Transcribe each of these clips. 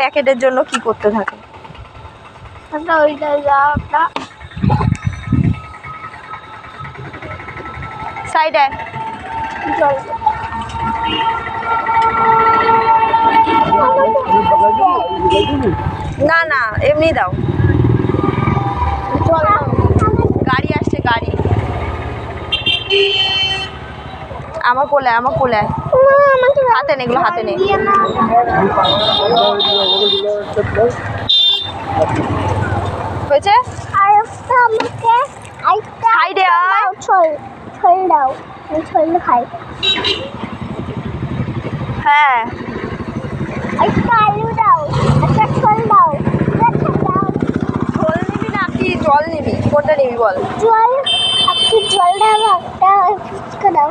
প্যাকেটের জন্য কি করতে থাকে? ওইটা যা একটা সাইডে জল। না না এমনি দাও। গাড়ি আসছে গাড়ি। আমার কোলে আমার কোলে। হাতে নে এগুলো হাতে নে দিয়ে না হয়েছে সাইডে আয় ছল দাও আমি ছল খাই। হ্যাঁ। একটা আলু দাও একটা ছল দাও জল নিবি না কি জল নিবি? কোনটা নিবি বল? জল একটু জল দাও একটা দাও।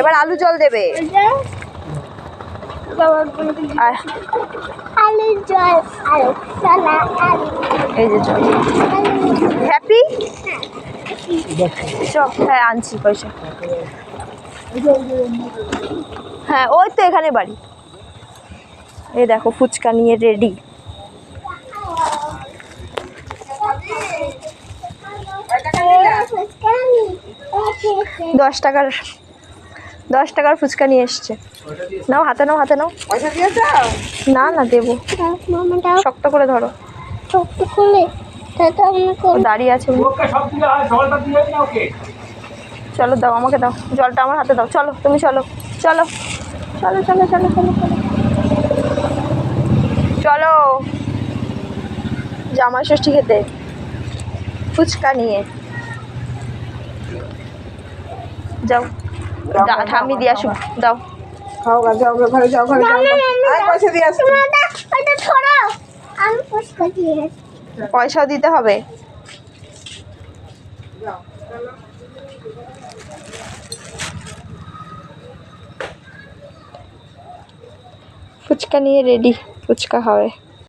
এবার আলু জল দেবে। এই যে জল। হ্যাপি চল হ্যাঁ আনছি পয়সা। হ্যাঁ ওই তো এখানে বাড়ি। এই দেখো, ফুচকা নিয়ে রেডি দশ টাকার দশ টাকার ফুচকা নিয়ে এসছে। নাও হাতে নাও হাতে নাও। পয়সা না না দেবো। শক্ত করে ধরো। আমি ও দাঁড়িয়ে আছে চলো দাও আমাকে দাও। জলটা আমার হাতে দাও। চলো তুমি চলো। চলো। চলো চলো চলো চলো চলো। চলো। জামাই ষষ্ঠী খেতে। ফুচকা নিয়ে। যাও। দা- ঠাম্মি দিয়ে আসুক দাও খাও গা যাও গে ঘরে যাও ঘরে যাও আয় পয়সা দিয়ে আমি পয়সাও দিতে হবে। ফুচকা নিয়ে রেডি। ফুচকা খাবে